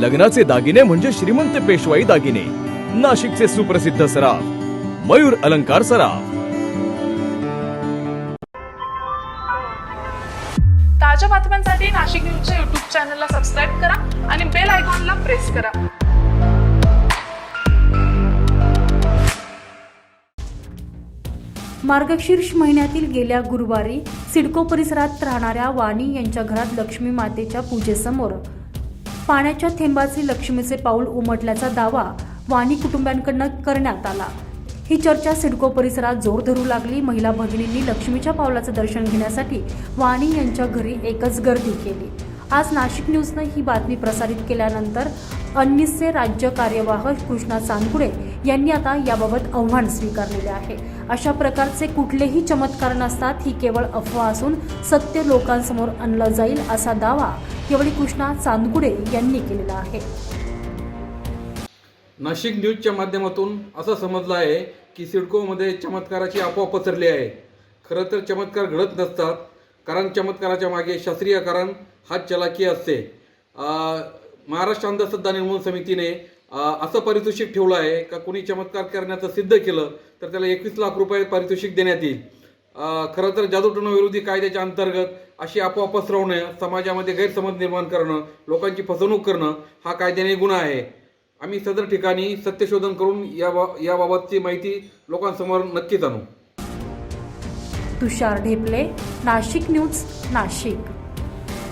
लग्नाचे दागिने म्हणजे श्रीमंत पेशवाई दागिने. नाशिकचे सुप्रसिद्ध सराफ. मयूर अलंकार सराफ. ताज्या बातम्यांसाठी नाशिक न्यूजच्या युट्यूब चॅनलला सबस्क्राईब करा आणि बेल आयकॉनला प्रेस करा. मार्गशीर्ष महिन्यातील गेल्या गुरुवारी सिडको परिसरात राहणाऱ्या वाणी यांच्या घरात लक्ष्मी मातेच्या पूजेसमोर पाण्याच्या थेंबाचे लक्ष्मीचे पाऊल उमटल्याचा दावा वाणी कुटुंबियांकडनं करण्यात आला. ही चर्चा सिडको परिसरात जोर धरू लागली. महिला भगिनींनी लक्ष्मीच्या पावलाचं दर्शन घेण्यासाठी वाणी यांच्या घरी एकच गर्दी केली. आज नाशिक न्यूजनं ही बातमी प्रसारित केल्यानंतर अन्निसचे राज्य कार्यवाह कृष्णा चांदपुडे यांनी आता याबाबत आव्हान स्वीकारलेले आहे. अशा प्रकारचे कुठलेही चमत्कार नसतात. ही केवळ अफवा असून सत्य लोकांसमोर आणलं जाईल असा दावा यावेळी कृष्णा चांदगुडे यांनी केलेला आहे. नाशिक न्यूजच्या माध्यमातून असं समजलं आहे की सिडकोमध्ये चमत्काराची अफवा पसरली आहे. खरं तर चमत्कार घडत नसतात कारण चमत्काराच्या मागे शास्त्रीय कारण हा चलाकी असते. महाराष्ट्र अंधश्रद्धा निर्मूलन समितीने असं पारितोषिक ठेवलं आहे का कोणी चमत्कार करण्याचं सिद्ध केलं तर त्याला एकवीस लाख रुपये पारितोषिक देण्यात येईल. खरं तर जादूटोणा विरोधी कायद्याच्या अंतर्गत अशी आपोआप पसरवणं समाजामध्ये गैरसमज निर्माण करणं लोकांची फसवणूक करणं हा कायद्याने गुन्हा आहे. आम्ही सदर ठिकाणी सत्यशोधन करून या याबाबतची माहिती लोकांसमोर नक्कीच आणू. तुषार ढेपले नाशिक न्यूज नाशिक.